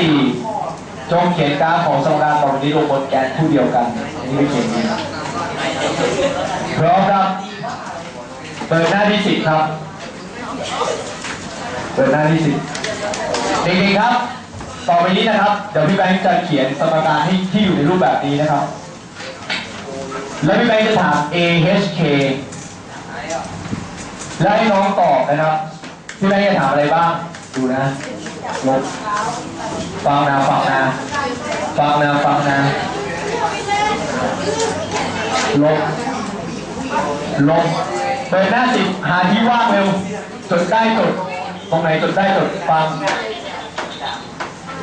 สี่จงเขียนกาฟของสมการต่อไปนี้ลงบนแกนคู่เดียวกันอันนี้ไม่เขียนนี้พร้อมครับเปิดหน้าที่สิบครับเปิดหน้าที่สิบเด็กๆครับ ต่อไปนี้นะครับ เดี๋ยวพี่แบงค์จะเขียนสมการที่ที่อยู่ในรูปแบบนี้นะครับ แล้วพี่แบงค์จะถาม A H K แล้วให้น้องตอบนะครับ พี่แบงค์จะถามอะไรบ้าง ดูนะลบ ฟังนะฟังนะฟังนะฟังนะลบลบเปิดหน้าสิบหาที่ว่างเร็วจดได้จดตรงไหนจดได้จดฟัง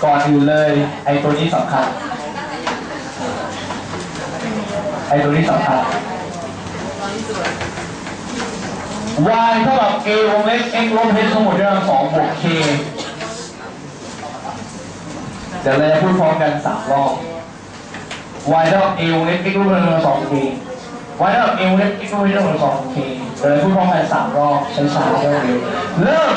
ก่อนอื่เลย ไอ้ตัวนี้สำคัญไอ้ตัวนี้สำคัญ y เท่ากับ a วงเล็บ x ลบ h ทั้งหมดด้วยกันสองบวก k เดี๋ยวเราจะพูดพร้อมกันสามรอบ y เท่ากับ a วงเล็บ x ลบ h ทั้งหมดสอง k y เท่ากับ a วงเล็บ x ลบ h ทั้งหมดสอง k เดี๋ยวเราพูดพร้อมกันสามรอบช้าๆเร็วๆเริ่ม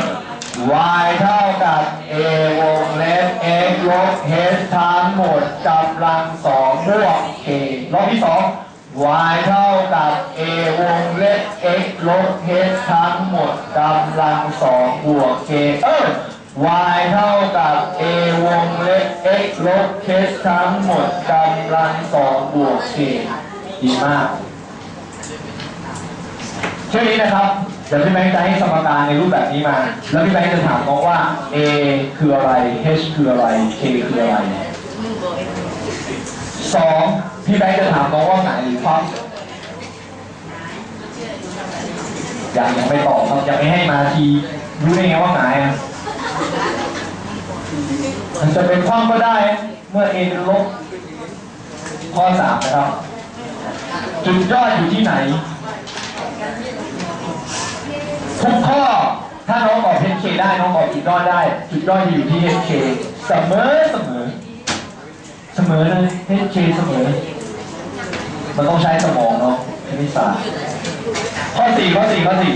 y เท่ากับ a วงเล็บ x ลบ h ทั้งหมดกำลังสองบวก k รอบที่สอง y เท่ากับ a วงเล็บ x ลบ h ทั้งหมดกำลังสองบวก k เออ y เท่ากับ a วงเล็บ x ลบ h ทั้งหมดกำลังสองบวก k ดีมากเช่นนี้นะครับ เดี๋ยวพี่แบงค์จะให้สมการในรูปแบบนี้มา แล้วพี่แบงค์จะถามน้องว่า a คืออะไร h คืออะไร k คืออะไรสองพี่แบงค์จะถามน้องว่าหงายหรือคว่ำยังยังไม่ตอบครับยังไม่ให้มาทีรู้ได้ไงว่าหงายอะ มันจะเป็นคว่ำก็ได้ เมื่อ a เป็นลบข้อสามนะครับ จุดยอดอยู่ที่ไหน ทุกข้อถ้าน้องตอบ HK ได้ น้องตอบจุดยอดได้ จุดยอดจะอยู่ที่ HK เสมอเสมอ เสมอเลยเฮดเสมอ มันต้องใช้สมองเนาะคณิตศาสตร์ข้อสี่ข้อสี่ข้อสี่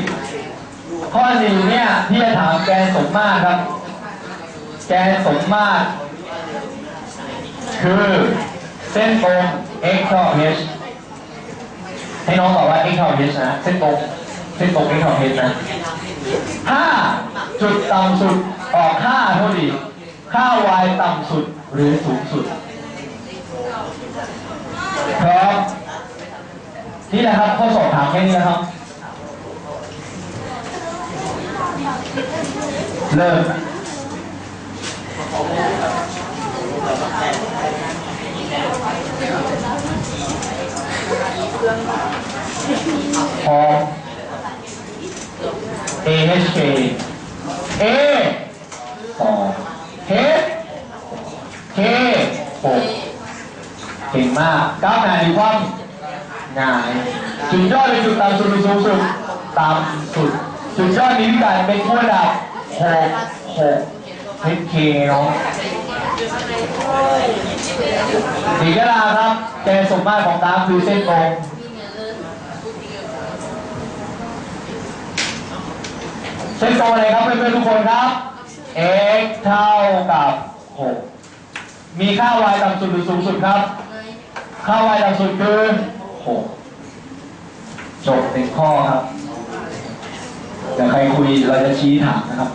ข้อสี่เนี่ยที่จะถามแกนสมมาตรครับ แกนสมมาตรคือเส้นตรง x เท่า h ให้น้องตอบว่า x เท่า h นะเส้นตรงเส้นตรง x เท่า h นะถ้าจุดต่ำสุดออกค่าเท่าดีค่า y ต่ำสุดหรือสูงสุดครับนี่แหละครับข้อสอบถามแค่นี้นะครับ เริ่ม พอม A H K A สอง H K หกเก่งมากก้าวหน้าดีความง่ายจุดยอดเป็นจุดต่ำสุดสูงสุดต่ำสุดจุดยอดมีวิการเป็นคู่ระดับหกหก เฮดเคเนาะสีกระดาครับแกนสมมาตรของกราฟคือเส้นตรงเส้นตรงอะไรครับเพื่อนๆทุกคนครับ x เท่ากับ 6 มีค่า y ต่ำสุดหรือสูงสุดครับ ค่า y ต่ำสุดคือ 6 จบเป็นข้อครับเดี๋ยวใครคุยเราจะชี้ถามนะครับ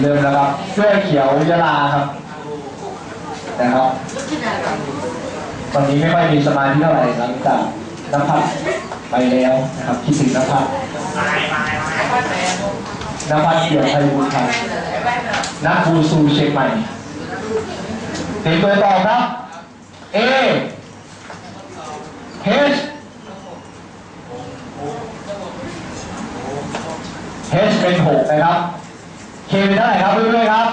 เริ่มแล้วครับเสื้อเขียวยะลาครับนะครับตอนนี้ไม่ค่อยมีสมาธิเท่าไหร่หลังจากน้ำพัดไปแล้วนะครับคิดถึงน้ำพัดน้ำพัดเกี่ยวไทยบุญครับนักบูซูเชียงใหม่เตรียมตัวตอบครับ A H H เป็นหกนะครับ เป็นเท่าไหร่ครับเพื่อนๆครับ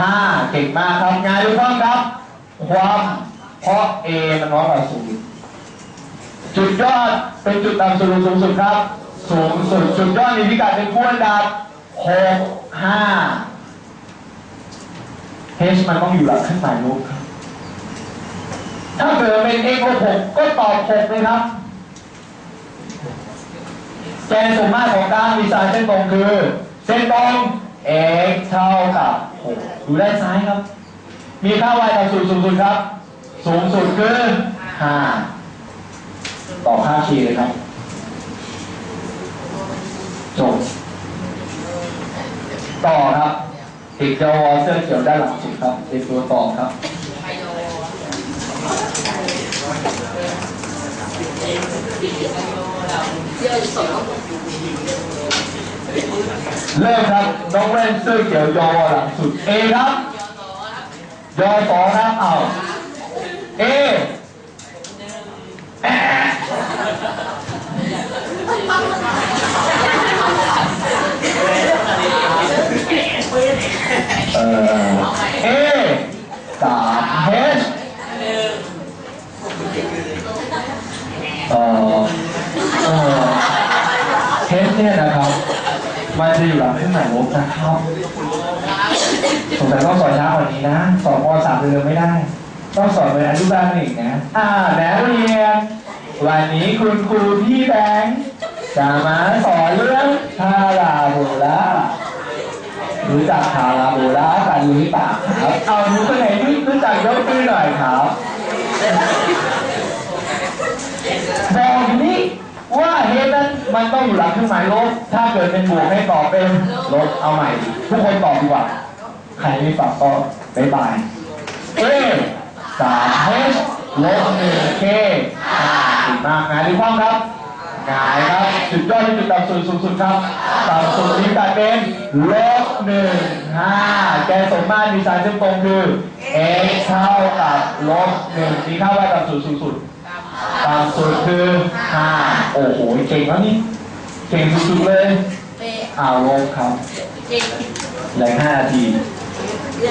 ห้าเก่งมากครับงานรู้ต้องครับ ความเพราะ A มันน้อยกว่าศูนย์จุดยอดเป็นจุดต่ำสุดหรือสูงสุดครับ สูงสุดจุดยอดมีพิกัดเป็นคู่อันดับหกห้า H มันต้องอยู่หลังขึ้นหมายลบครับ ถ้าเกิดเป็น x ลบ6ก็ตอบ6เลยครับ แกนสมมาตรของกราฟมีสายเส้นตรงคือ เส้นตรง x เท่ากับ6ดูด้านซ้ายครับ มีค่า y ต่ำสุดสูงสุดครับ สูงสุดคือ 5 ต่อค่า k เลยครับจบต่อครับเด็กเยาวเสื้อเขียวด้านหลังสุดครับเป็นตัวต่อครับ เริ่มครับน้องเล่นเสื้อเขียวยอหลังสุด A ครับยอสองครับเอา A เออ A สาม H เอ่อเอ่อ H เนี่ยนะครับ มันจะอยู่หลังเครื่องหมายลบนะครับสงสัยต้องสอนช้ากว่านี้นะสอนปสามเร็วๆไม่ได้ ต้องสอนเป็นอนุบาลหนึ่งนะ อ่านักเรียนวันนี้คุณครูพี่แบงค์จะมาสอนเรื่องพาราโบลารู้จักพาราโบลากันหรือเปล่าครับ เอารู้คนไหนที่รู้จักยกมือหน่อยครับบอกอยู่นี่ว่า เฮดนั้นมันต้องอยู่หลังเครื่องหมายลบ ถ้าเกิดเป็นบวกให้ตอบเป็นลบเอาใหม่ ทุกคนตอบดีกว่า ใครไม่ตอบก็บายบายเอสามเฮลบหนึ่งเคห้าสิบมากงานดีความครับหงายครับจุดยอดที่จุดต่ำสุดสูงสุดครับต่ำสุดนี้กลายเป็นลบหนึ่งห้าแกสมมาตรมีสายเชื่อมตรงคือ x เท่ากับลบหนึ่งมีค่าว่าต่ำสุดสูงสุด ต่ำสุดคือห้าโอ้โห เก่งแล้วนี่ เก่งสุดๆเลยอ้าวลบครับเหลือห้านาที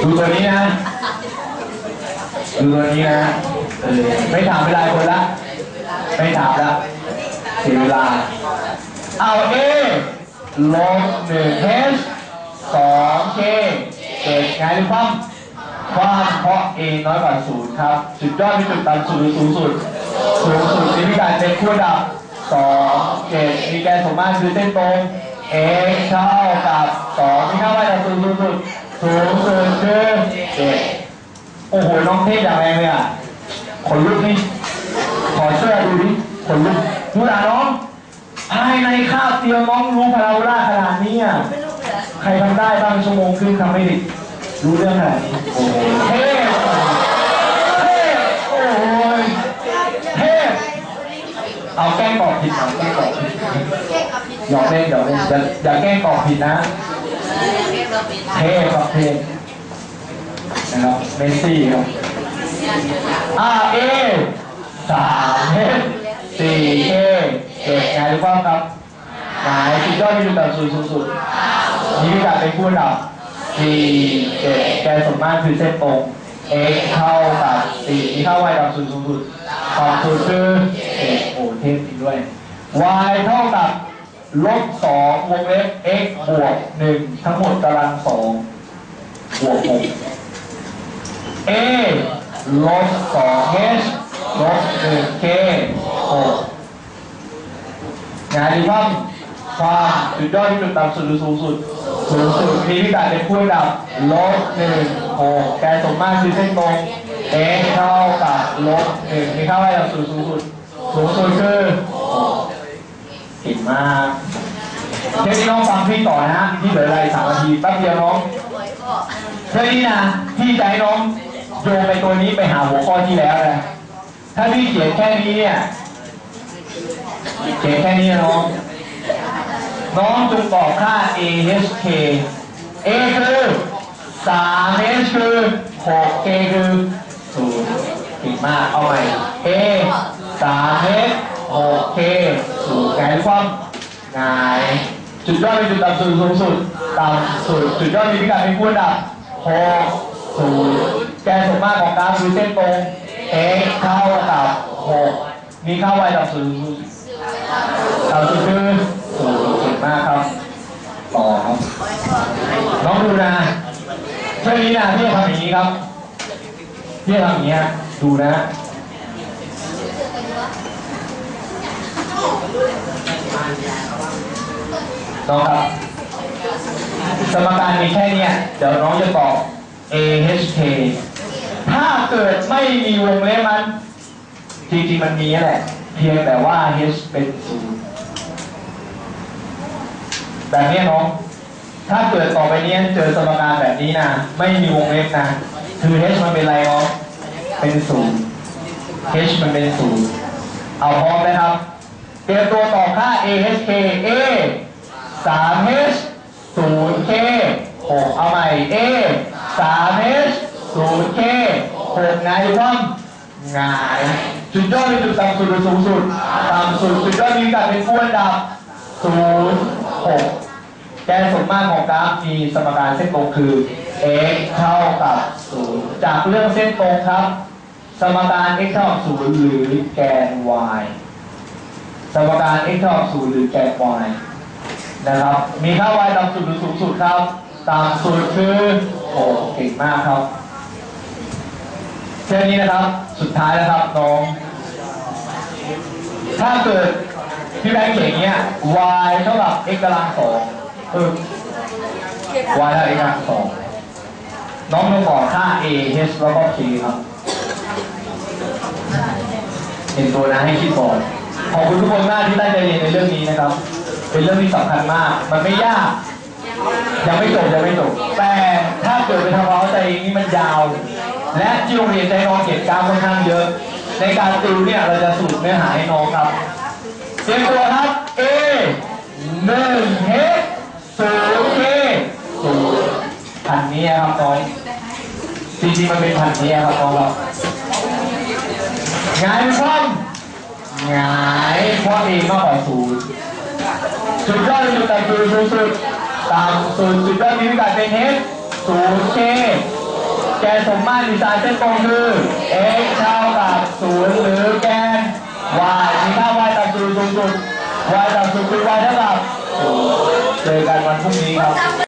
ดูตัวนี้นะ ดูตัวนี้นะเออไม่ถามเวลาคนละ ไม่ถามละเสียเวลา เอา A ลบหนึ่ง H สอง K เกิดไงหรือความความเพราะ A น้อยกว่าศูนย์ครับจุดยอดที่จุดต่ำสุดหรือสูงสุด สูงสุดมีการเป็นคู่ดับสองเจ็ดมีแกนสมมาตรคือเส้นตรง x เท่ากับสองมีค่าว่าจากสูงสุดสูงสุดคือเจ็ดโอ้โหน้องเทพอย่างแรงเลยอะขนลุกนี่ขอเสื้อดูดิขนลุกดูหนาน้องภายในคาบเดียวน้องรู้พาราโบลาขนาดนี้อะใครทำได้บ้างชั่วโมงครึ่งทำไม่ดิรู้เรื่องขนาดนี้โอ้โหเทพเทพโอ้ยเทพ เอาแกล้งตอบผิดเอาแกล้งตอบผิดหยอกเล่นหยอกเล่นอย่าอย่าแกล้งตอบผิดนะเทพครับเทพนะครับเมสซี่ครับอาเอสามเอสี่เอเจ็ดไงหรือเปล่าครับหมายสุดยอดที่อยู่ต่ำสุดสูงสุดนี่มีการเป็นคู่ดับสี่เจ็ดแกนสมมาตรคือเส้นตรง x เท่ากับสี่มีค่า y ต่ำสุดสูงสุดต่ำสุดคือเจ็ดโอ้เทพจริงด้วย y เท่ากับลบสองวงเล็บ x บวกหนึ่งทั้งหมดตารางสองบวกหก A ลบสอง H ลบหนึ่ง K หกงานดีความความจุดยอดที่จุดต่ำสุดหรือสูงสุด สูงสุดมีพิกัดเป็นคู่ดับลบหนึ่งหกแกนสมมาตรคือเส้นตรง x เท่ากับลบหนึ่งมีค่าว่าระดับสูงสูงสุดสูงสุดคือหกเก่งมากเทปนี้น้องฟังพี่ต่อนะฮะที่เหลือเวลาอีกสามนาทีแป๊บเดียวน้องเท่านี้นะพี่จะให้น้องโยงไปตัวนี้ไปหาหัวข้อที่แล้วนะถ้าพี่เขียนแค่นี้เนี่ยเขียนแค่นี้น้อง น้องจงตอบค่า a h k a คือ3 h คือ6 k คือ0เก่งมากเอาใหม่ a 3 h 6 k 0ไงความไงจุดยอดเป็นจุดต่ำสุดสูงสุดต่ำสุดจุดยอดมีพิกัดเป็นคู่อันดับ6 0แกนสมมาตรของกราฟคือเส้นตรง x เท่ากับ6มีค่า y ต่ำสุดสูงสุดต่ำสุดคือ มากครับ ต่อครับ น้องดูนะช่วงนี้นะพี่จะทำอย่างนี้ครับพี่จะทำอย่างนี้ฮะดูนะน้องครับ สมการมีแค่นี้เดี๋ยวน้องจะตอบ a h k ถ้าเกิดไม่มีวงเล็บมัน จริงๆมันมีแหละ เพียงแต่ว่า h เป็นศูนย์ แบบนี้น้อง ถ้าเกิดต่อไปนี้เจอสมการแบบนี้นะไม่มีวงเล็บนะ คือ h มันเป็นอะไรน้อง เป็นศูนย์ h มันเป็นศูนย์ เอาพร้อมนะครับ เตรียมตัวต่อค่า a h k a 3 h 0 k 6เอาใหม่ a 3 h 0 k 6ไงทุกท่านหงายจุดยอดเป็นจุดต่ำสุดหรือสูงสุด ต่ำสุดจุดยอดมีการเป็นคู่อันดับ0 6แกนสมมาตรของกราฟมีสมการเส้นตรงคือ x เท่ากับ 0 จากเรื่องเส้นตรงครับ สมการ x เท่ากับ 0 หรือแกน y สมการ x เท่ากับ 0 หรือแกน y นะครับ มีค่า y ต่ำสุดหรือสูงสุดครับ ต่ำสุดคือโอ้เก่งมากครับแค่นี้นะครับ สุดท้ายนะครับน้อง ถ้าเกิด พี่แบงค์เขียนอย่างเงี้ย y เท่ากับ x กำลังสองเออ y เท่ากับ x กำลังสองน้องต้องบอกค่า a h แล้วก็ k ครับ เห็นตัวนะให้คิดก่อน ขอบคุณทุกคนมากที่ตั้งใจเรียนในเรื่องนี้นะครับ เป็นเรื่องที่สำคัญมาก มันไม่ยาก ยังไม่จบยังไม่จบ แต่ถ้าเกิดไปทำความเข้าใจเองนี่มันยาว และที่โรงเรียนใจน้องเขียนกราฟค่อนข้างเยอะ ในการติวเนี่ยเราจะสรุปเนื้อหาให้น้องครับ เตรียมตัวครับ A หนึ่ง H ศูนย์ K ศูนย์พันนี้ครับน้องจริงๆมันเป็นพันนี้ครับน้องเราหงายคว่ำหงายเพราะ A มากกว่าศูนย์จุดยอดจุดต่ำสุดสูงสุดต่ำสุดจุดยอดมีพิกัดเป็น H ศูนย์ K แกนสมมาตรดีไซน์เส้นตรงคือ x เท่ากับ0หรือแกน y มีค่า y ต่ำ สุดสูงสุด y ต่ำสุดคือ y เท่ากับเจอกันวันพรุ่งนี้ครับ